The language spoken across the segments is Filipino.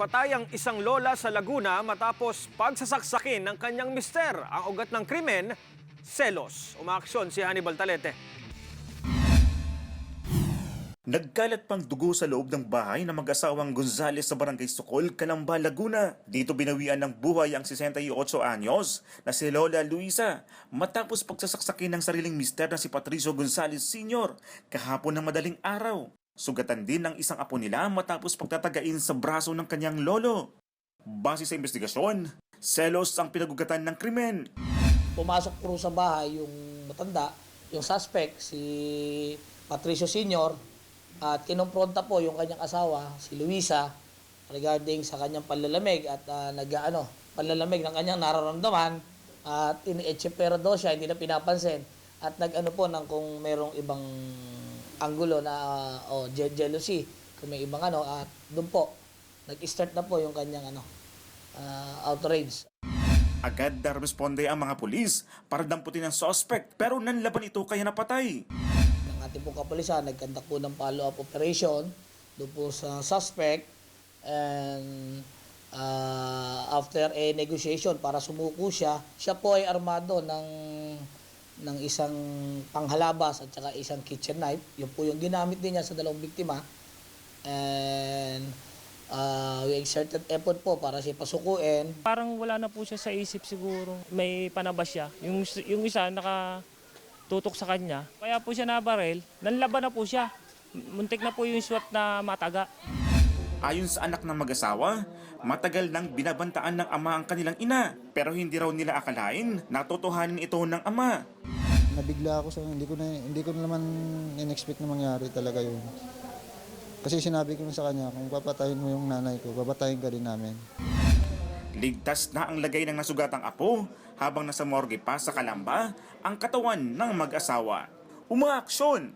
Napatay ang isang lola sa Laguna matapos pagsasaksakin ng kanyang mister. Ang ugat ng krimen, selos. Umaaksyon si Hannibal Talete. Nagkalat pang dugo sa loob ng bahay ng mag-asawang Gonzales sa Barangay Sukol, Calamba, Laguna. Dito binawian ng buhay ang 68 anyos na si Lola Luisa matapos pagsasaksakin ng sariling mister na si Patricio Gonzales Sr. kahapon ng madaling araw. Sugatan din ng isang apo nila matapos pagtatagain sa braso ng kanyang lolo. Base sa investigasyon, selos ang pinagugatan ng krimen. pumasok po sa bahay yung matanda, yung suspect, si Patricio Senior, at kinompronta po yung kanyang asawa, si Luisa, regarding sa kanyang panlalamig at uh, nag ano, panlalamig ng kanyang nararamdaman at ini-etsepera daw siya, hindi na pinapansin at nag-ano po ng kung merong ibang anggulo na uh, o je- jealousy, kung may ibang ano at doon po nag-start na po yung kanyang ano uh, outrage. Agad na responde ang mga pulis para damputin ang suspect pero nanlaban ito kaya napatay. ng ating pong kapulisan, nagkandak po ng follow-up operation doon po sa suspect and uh, after a negotiation para sumuko siya, siya po ay armado ng ng isang panghalabas at saka isang kitchen knife. Yun po yung ginamit din niya sa dalawang biktima. And uh, we exerted effort po para siya pasukuin. Parang wala na po siya sa isip siguro. May panabas siya. Yung, yung isa naka tutok sa kanya. Kaya po siya nabarel. Nanlaban na po siya. Muntik na po yung swat na mataga. Ayon sa anak ng mag-asawa, matagal nang binabantaan ng ama ang kanilang ina pero hindi raw nila akalain na totohanin ito ng ama. nabigla ako sa hindi ko na hindi ko na naman in-expect na mangyari talaga yun. Kasi sinabi ko na sa kanya, kung papatayin mo yung nanay ko, papatayin ka din namin. Ligtas na ang lagay ng nasugatang apo habang nasa morgue pa sa Kalamba ang katawan ng mag-asawa. Umaaksyon!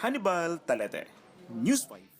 Hannibal Talete, News 5.